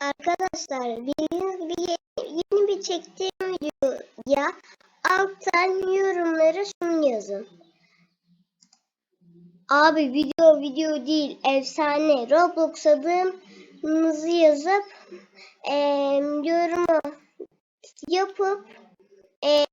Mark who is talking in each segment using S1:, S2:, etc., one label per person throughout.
S1: Arkadaşlar bildiğiniz gibi yeni, bir çektiğim videoya alttan yorumlara şunu yazın. Abi video video değil efsane Roblox adınızı yazıp eee yorumu yapıp eee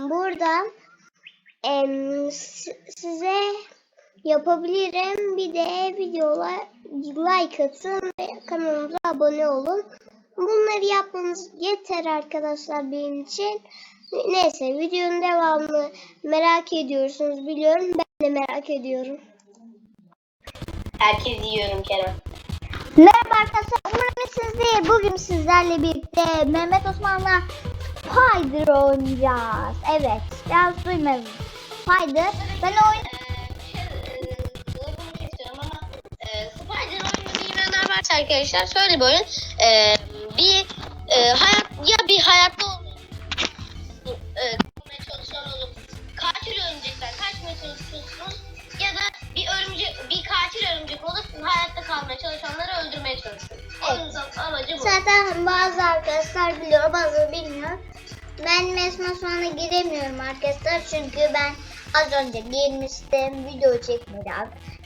S1: buradan s- size yapabilirim. Bir de videolar like atın ve kanalımıza abone olun. Bunları yapmanız yeter arkadaşlar benim için. Neyse videonun devamını merak ediyorsunuz biliyorum. Ben de merak ediyorum.
S2: Herkes yiyorum Kerem.
S1: Merhaba arkadaşlar. Umarım siz de bugün sizlerle birlikte Mehmet Osman'la Spider oynayacağız. Evet. Biraz duymadınız. Spider. Ben oyun...
S2: varsa arkadaşlar şöyle bir oyun. E, bir e, hayat ya bir hayatta e, çalışan olup katil örümcekten kaçmaya çalışıyorsunuz ya da bir örümcek bir katil örümcek olup hayatta kalmaya çalışanları öldürmeye çalışıyorsunuz. Oyunun amacı bu.
S1: Zaten bazı arkadaşlar biliyor, bazıları bilmiyor. Ben Mesma sonra giremiyorum arkadaşlar çünkü ben az önce girmiştim video çekmedi.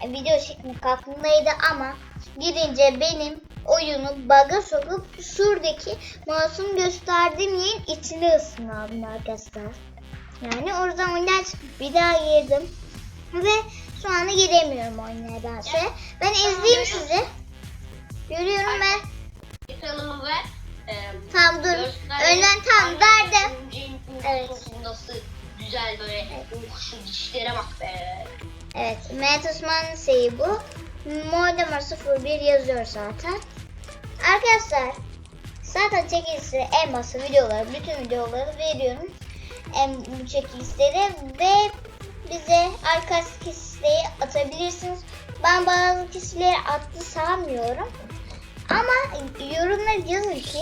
S1: E, video çekmek aklımdaydı ama girince benim oyunu bug'a sokup şuradaki masum gösterdiğim yerin içine ısınaldım arkadaşlar. Yani oradan çıkıp bir daha girdim. Ve şu anda giremiyorum oyuna nedense. Ben izleyeyim sizi. Görüyorum ben.
S2: Ekranımı ver.
S1: Tamam dur. Önden tam.
S2: Örümceğin
S1: Evet.
S2: Nasıl güzel böyle. Oh, şu dişlere bak be.
S1: Evet. Mehmet Osman'ın şeyi bu. Mordemar 01 yazıyor zaten. Arkadaşlar zaten çekilişleri en bası videoları, bütün videoları veriyorum. En bu çekilişleri ve bize arkadaş kişileri atabilirsiniz. Ben bazı kişileri attı sanmıyorum. Ama yorumlar yazın ki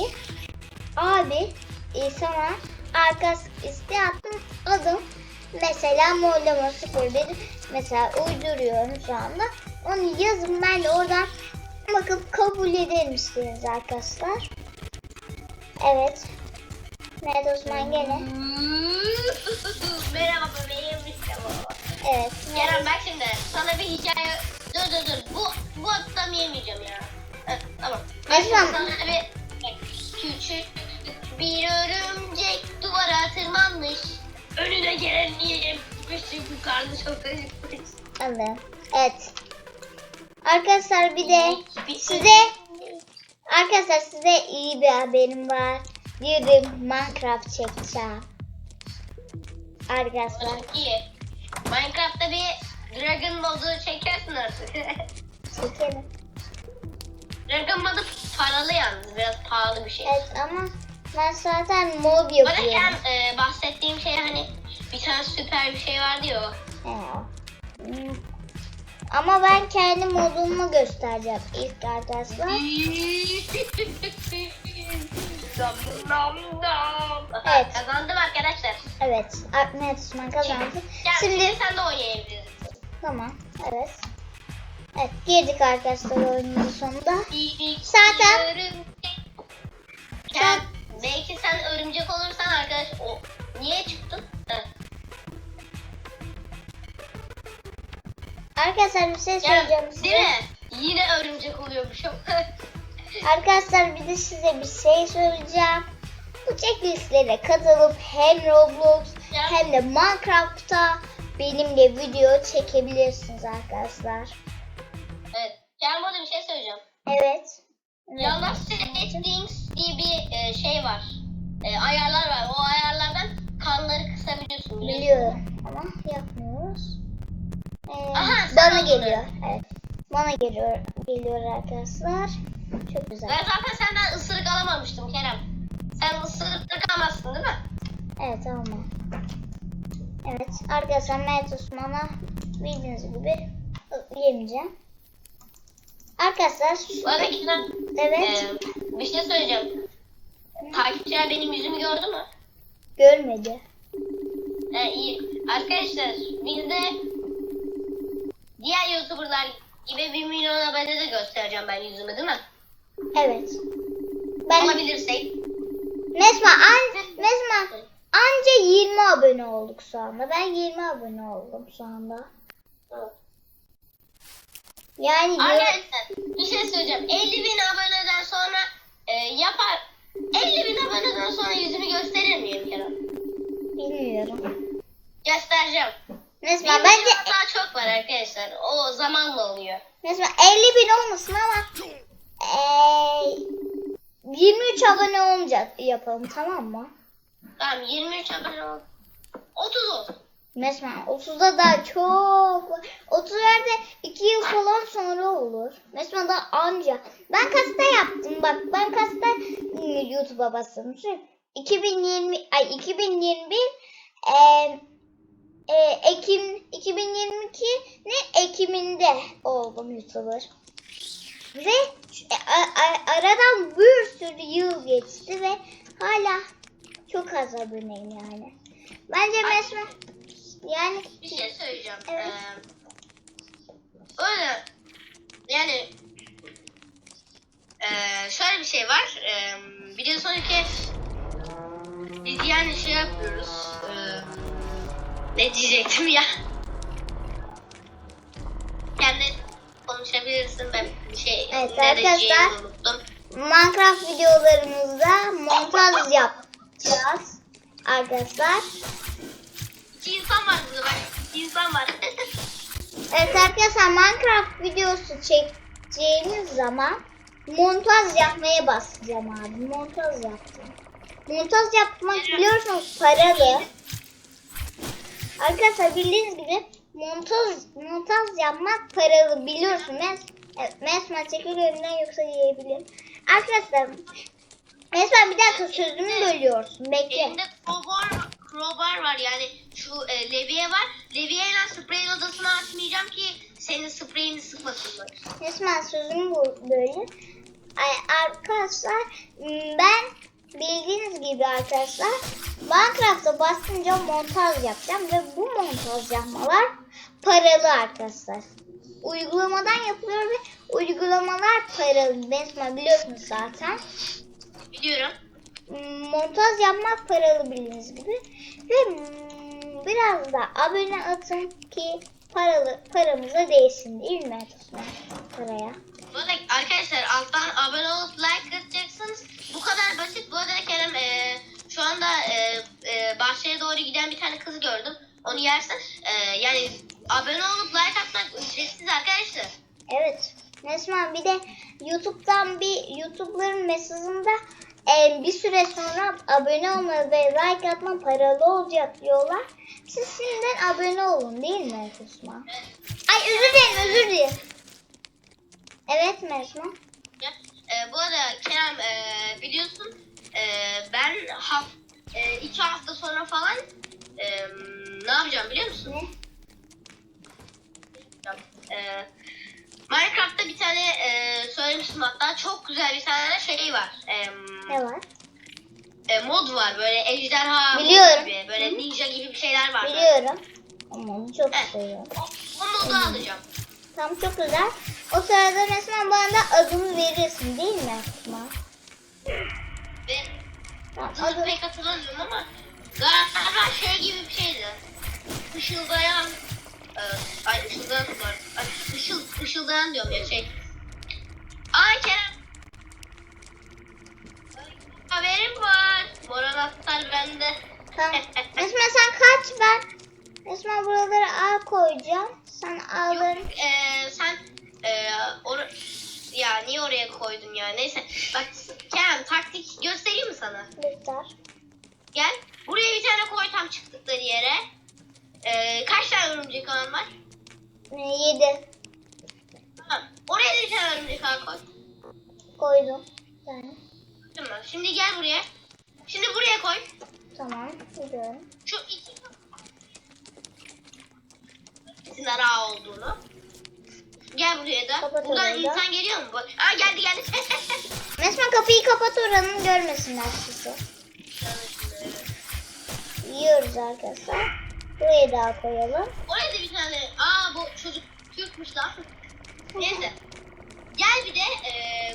S1: abi e, sana arkadaş isteği attım adım mesela Mollama 01 mesela uyduruyorum şu anda. Onu yazın ben de oradan bakıp kabul ederim isteğinizi arkadaşlar. Evet. Mehmet Osman gene.
S2: Merhaba bebeğim işte bu.
S1: Evet.
S2: Kerem bak şimdi sana bir hikaye... Dur dur dur. Bu, bu atlam yemeyeceğim ya. Heh, tamam. Ben şimdi sana bir... Küçük bir örümcek duvara tırmanmış. Önüne gelen yiyeceğim. Çünkü karnı çok acıkmış.
S1: Evet. Evet. Arkadaşlar bir de size arkadaşlar size iyi bir haberim var. Girdim Minecraft çekeceğim. Arkadaşlar
S2: iyi. Minecraft'ta bir Dragon modu çekersin artık.
S1: çekelim.
S2: Dragon modu paralı yalnız. Biraz pahalı bir şey.
S1: Evet ama ben zaten
S2: Bana
S1: yapıyorum.
S2: Kerem e, bahsettiğim şey hani bir tane süper bir şey vardı ya o.
S1: Hmm. Ama ben kendi modumu göstereceğim ilk arkadaşlar.
S2: Nam nam nam.
S1: Evet.
S2: Kazandım arkadaşlar.
S1: Evet, Ahmet Osman kazandı.
S2: Gel,
S1: Şimdi
S2: şimdi sen de oynayabilirsin.
S1: tamam, evet. Evet, girdik arkadaşlar oyunun sonunda. Zaten-.
S2: Sen, belki sen örümcek olursan arkadaş o niye çıktın? Heh.
S1: Arkadaşlar bir şey
S2: Ya,
S1: söyleyeceğim size.
S2: değil mi? Yine örümcek oluyormuşum.
S1: Arkadaşlar bir de size bir şey söyleyeceğim. Bu checklistlere katılıp hem Roblox
S2: Ya.
S1: hem de Minecraft'ta benimle video çekebilirsiniz arkadaşlar.
S2: evet. Gel burada bir şey söyleyeceğim.
S1: Evet.
S2: Yanlış settings diye bir e, şey var. E, ayarlar var. O ayarlardan kanları kısabiliyorsun. biliyorsun.
S1: Biliyorum ama yapmıyoruz. Ee,
S2: Aha,
S1: bana geliyor. Evet. Bana geliyor geliyor arkadaşlar. Çok güzel.
S2: Ben zaten senden ısırık alamamıştım Kerem. Sen ısırık almazsın değil mi?
S1: Evet tamam. Evet arkadaşlar Mehmet Osman'a bildiğiniz gibi yemeyeceğim. Arkadaşlar
S2: Bu arada İkram,
S1: evet
S2: e, bir şey söyleyeceğim. Takipçiler benim yüzümü gördü mü?
S1: görmedi.
S2: E, iyi. Arkadaşlar bizde diğer YouTuber'lar gibi 1 milyon abone de göstereceğim ben yüzümü değil mi?
S1: Evet. Ben
S2: Olabilirsek.
S1: Mesma an Mesma anca 20 abone olduk şu anda. Ben 20 abone oldum şu anda. Yani
S2: Arkadaşlar bir şey söyleyeceğim. 50 bin aboneden sonra e, yapar. 50 bin aboneden sonra yüzümü gösterir miyim Kerem?
S1: bilmiyorum.
S2: Göstereceğim.
S1: Mesma
S2: Benim
S1: bence
S2: daha çok var arkadaşlar. O zamanla oluyor.
S1: Mesma 50 bin olmasın ama eee 23 abone olunca yapalım tamam mı?
S2: Tamam 23 abone ol. 30 olsun.
S1: Mesma 30'da da çok var. 30'larda 2 yıl falan sonra olur. Mesma da anca. Ben kasta yaptım bak ben kasta ıı, YouTube'a bastım. Şu 2020 ay 2021 eee e, Ekim 2022 ne Ekim'inde oldum YouTuber. Ve e, a- a- aradan bir sürü yıl geçti ve hala çok az aboneyim yani. Bence. Mesma yani
S2: Bir şey söyleyeceğim.
S1: Evet.
S2: Ee, öyle yani ee, şöyle bir şey var. Ee, biliyorsunuz ki biz yani şey yapıyoruz. Ee, ne diyecektim ya? Kendi konuşabilirsin. Ben bir şey
S1: Evet, arkadaşlar.
S2: unuttum.
S1: Minecraft videolarımızda montaj yapacağız arkadaşlar.
S2: İki insan var burada bak. İki insan var.
S1: Evet arkadaşlar Minecraft videosu çekeceğimiz zaman montaj yapmaya basacağım abi. Montaj yaptım. Montaj yapmak biliyorsunuz paralı. Arkadaşlar bildiğiniz gibi montaj montaj yapmak paralı biliyorsun. Mes evet, Mesma çekil önünden yoksa yiyebilirim. Arkadaşlar Mesma bir dakika sözümü bölüyorsun. Bekle.
S2: Elinde crowbar, crowbar var yani şu e, levye var. Levye ile spreyin odasını açmayacağım ki senin spreyini sıkmasınlar.
S1: Resmen sözümü. Ay, arkadaşlar ben bildiğiniz gibi arkadaşlar Minecraft'a bastınca montaj yapacağım ve bu montaj yapmalar paralı arkadaşlar. Uygulamadan yapılıyor ve uygulamalar paralı. Besma biliyorsunuz zaten.
S2: Biliyorum.
S1: Montaj yapmak paralı bildiğiniz gibi. Ve m, biraz da abone atın ki paralı paramıza değsin değil mi? Paraya.
S2: Bu arada arkadaşlar alttan abone olup like atacaksınız. Bu kadar basit. Bu arada Kerem e, şu anda e, e, bahçeye doğru giden bir tane kız gördüm. Onu yersen e, yani abone olup like atmak ücretsiz arkadaşlar.
S1: Evet. Nesman bir de YouTube'dan bir YouTube'ların mesajında e, bir süre sonra abone olma ve like atma paralı olacak diyorlar. Siz şimdiden abone olun değil mi Osman? Ay özür dilerim özür dilerim. Evet Mesman.
S2: E, bu arada Kerem e, biliyorsun e, ben haf, e, iki hafta sonra falan e, ne yapacağım biliyor musun?
S1: Ne?
S2: E, Minecraft'ta bir tane e, söylemiştim hatta çok güzel bir tane şey var. E,
S1: Ne var?
S2: e, mod var böyle ejderha
S1: Biliyorum.
S2: gibi böyle ninja gibi bir şeyler var.
S1: Biliyorum. Ama onu çok
S2: Evet.
S1: seviyorum.
S2: O, o modu alacağım.
S1: Tam çok güzel. O sırada resmen bana da adını verirsin değil mi Esma? Tamam,
S2: adını
S1: adı...
S2: pek hatırlamıyorum ama galiba şey gibi bir şeydi. Işıldayan e, ay ışıldayan var. Ay, ışıl, ışıldayan diyorum ya şey. Ay Kerem. Ay, Haberim var. Moral Astar bende.
S1: Tamam. Esma sen kaç ben? Esma buraları A koyacağım. Sen A'ları...
S2: Yok e, sen e, or ya niye oraya koydun ya neyse. Bak Kerem taktik göstereyim mi sana?
S1: Göster.
S2: Gel. Buraya bir tane koy tam çıktıkları yere. Ee, kaç tane örümcek ağın var?
S1: Ee, Yedi.
S2: Tamam. Oraya da bir tane örümcek ağı koy.
S1: Koydum. Yani.
S2: Tamam. Şimdi gel buraya. Şimdi buraya koy.
S1: Tamam. Gidiyorum.
S2: Şu iki ara olduğunu. Gel buraya da.
S1: Kapat
S2: Buradan
S1: orayı da.
S2: insan geliyor mu? Bak- Aa geldi geldi.
S1: Esma kapıyı kapat oranın görmesinler sizi. Yiyoruz arkadaşlar. Buraya daha koyalım.
S2: Oraya da bir tane. Aa bu çocuk Türkmüş lan. Neyse. Gel bir de e,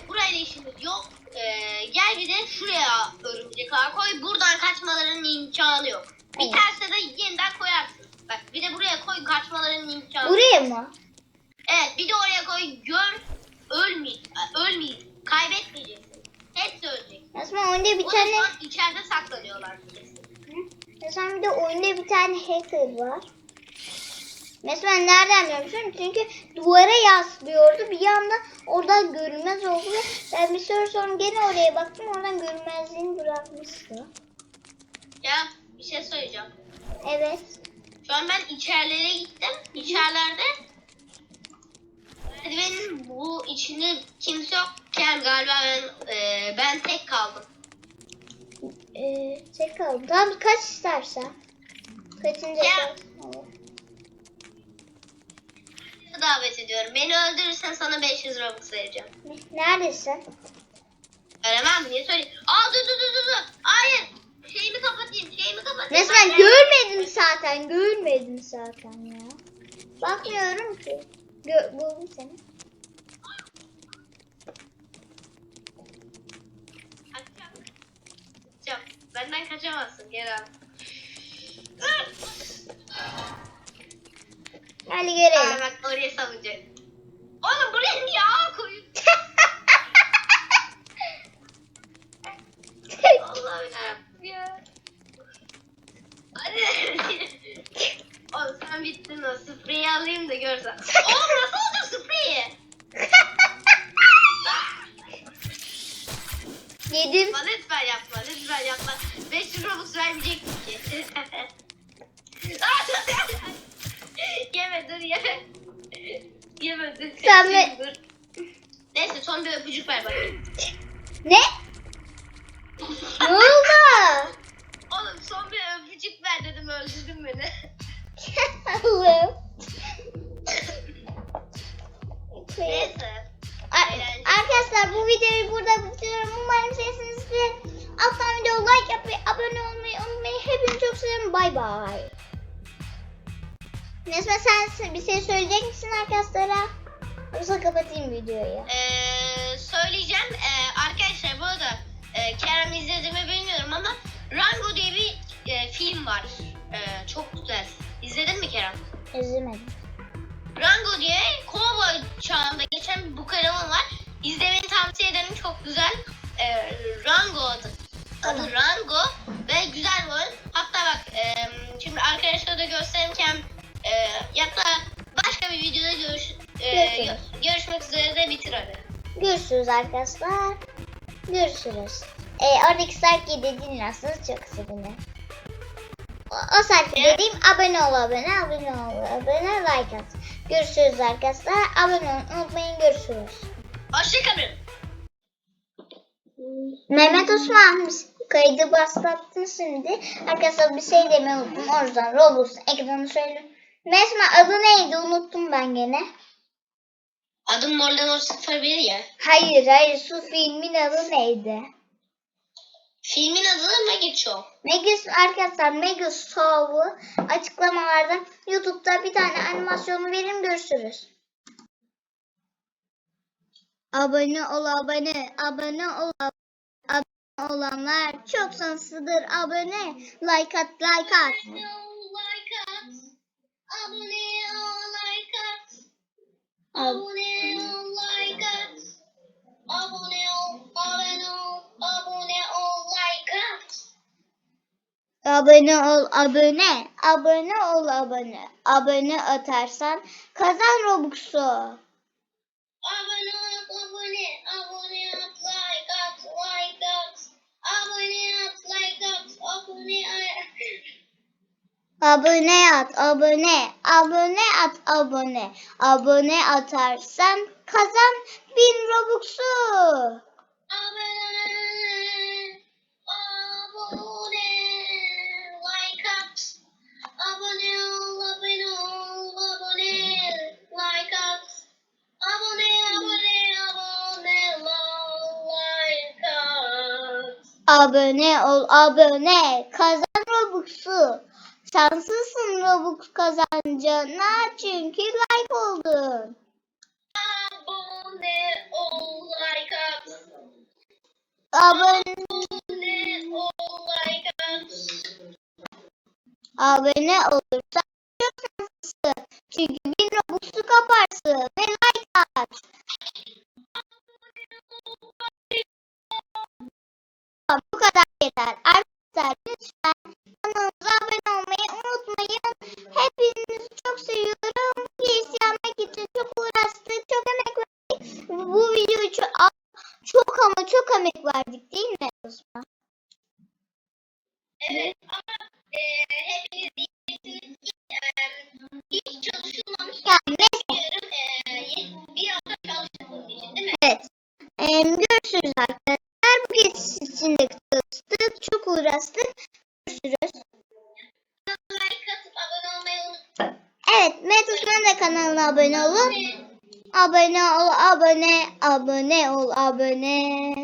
S2: burayla işimiz yok. E, gel bir de şuraya örümcek ağ koy. Buradan kaçmalarının imkanı yok.
S1: Evet.
S2: Biterse de yeniden koyarsın. Bak bir de buraya koy kaçmalarının imkanı.
S1: Buraya mı?
S2: Evet bir de oraya koy gör ölmeyin. Ölmeyin. Kaybetmeyeceksin. Hepsi ölecek.
S1: Resmen oyunda bir
S2: Bu
S1: tane...
S2: an içeride saklanıyorlar.
S1: Resmen bir de oyunda bir tane hacker var. Resmen nereden biliyorum musun? Çünkü duvara yaslıyordu. Bir anda oradan görünmez oldu ben bir süre sonra gene oraya baktım. Oradan görünmezliğini bırakmıştı.
S2: Ya bir şey söyleyeceğim.
S1: Evet.
S2: Şu an ben içerilere gittim. İçerilerde merdivenin bu içinde kimse yokken galiba ben e, ben tek kaldım.
S1: Ee, tek kaldı. Tamam kaç istersen. Kaçıncı
S2: Ya. Davet ediyorum. Beni öldürürsen sana 500 Robux vereceğim.
S1: Ne- Neredesin?
S2: Veremem niye söyleyeyim? Aa dur dur dur dur. dur. Hayır. Şeyimi kapatayım. Şeyimi kapatayım.
S1: Resmen
S2: Hayır.
S1: görmedim zaten. Görmedim zaten ya. Bakmıyorum ki. Gö buldum seni.
S2: Kaçacağım. Kaçacağım. Benden kaçamazsın. Al.
S1: Hadi
S2: Aa,
S1: görelim.
S2: bak oraya savunacak. Oğlum buraya niye ağ koyun? Allah'ım yarabbim ya. Hadi. Oğlum sen bittin o spreyi alayım da görsen. Kerem?
S1: İzlemedim.
S2: Rango diye kovboy çağında geçen bir bu karavan var. İzlemeni tavsiye ederim çok güzel. Ee, Rango adı. Adı. Rango ve güzel bir. Hatta bak e, şimdi arkadaşlara da gösterirken e, ya da başka bir videoda görüş, e,
S1: Görüşürüz.
S2: gö- görüşmek üzere de bitir hadi.
S1: Görüşürüz arkadaşlar. Görüşürüz. Ee, oradaki şarkıyı da dinlerseniz çok sevinirim. O,
S2: Evet.
S1: dediğim abone ol abone abone ol abone like at. Görüşürüz arkadaşlar. Abone olmayı unutmayın. Görüşürüz.
S2: Hoşçakalın.
S1: Mehmet Osman kaydı başlattın şimdi. Arkadaşlar bir şey demeyi unuttum. O yüzden Roblox ekranı söyle. Mesela adı neydi unuttum ben gene.
S2: Adım Morlan 01 ya.
S1: Hayır hayır şu filmin adı neydi?
S2: Filmin adı da Maggie Show.
S1: Megas arkadaşlar Megas Show'u açıklamalarda YouTube'da bir tane animasyonu verim görüşürüz. Abone ol abone abone ol abone olanlar çok şanslıdır abone like at like at.
S2: Like. Abone ol, like.
S1: Ab-
S2: Abone ol, like us. Abone ol, abone ol, abone ol, us.
S1: Abone ol abone abone ol abone abone atarsan kazan Robux'u.
S2: Abone ol, abone, abone ol, like us, like us. Abone ol, like us, abone ol.
S1: Abone at, abone, abone at, abone. Abone atarsan kazan bin Robux'u.
S2: Abone, Abone ol, abone.
S1: Kazan Robux'u. Şanslısın Robux kazanacağına çünkü like oldun.
S2: Abone ol, like at.
S1: Abone,
S2: ol, like at.
S1: abone olursan çok şanslısın. Çünkü bir Robux'u kaparsın ve like at. Ama
S2: e, hepiniz iyisiniz. Hiç, e, hiç çalışılmamış.
S1: Ya.
S2: Yarın e, bir hafta çalıştık bunun için değil mi?
S1: Evet. Ee, görüşürüz arkadaşlar. Bu kez içinde çalıştık. Çok uğraştık. Görüşürüz.
S2: Like atıp abone olmayı unutmayın.
S1: Evet. Osman'ın da kanalına abone olun. Abone ol, abone, abone ol, abone.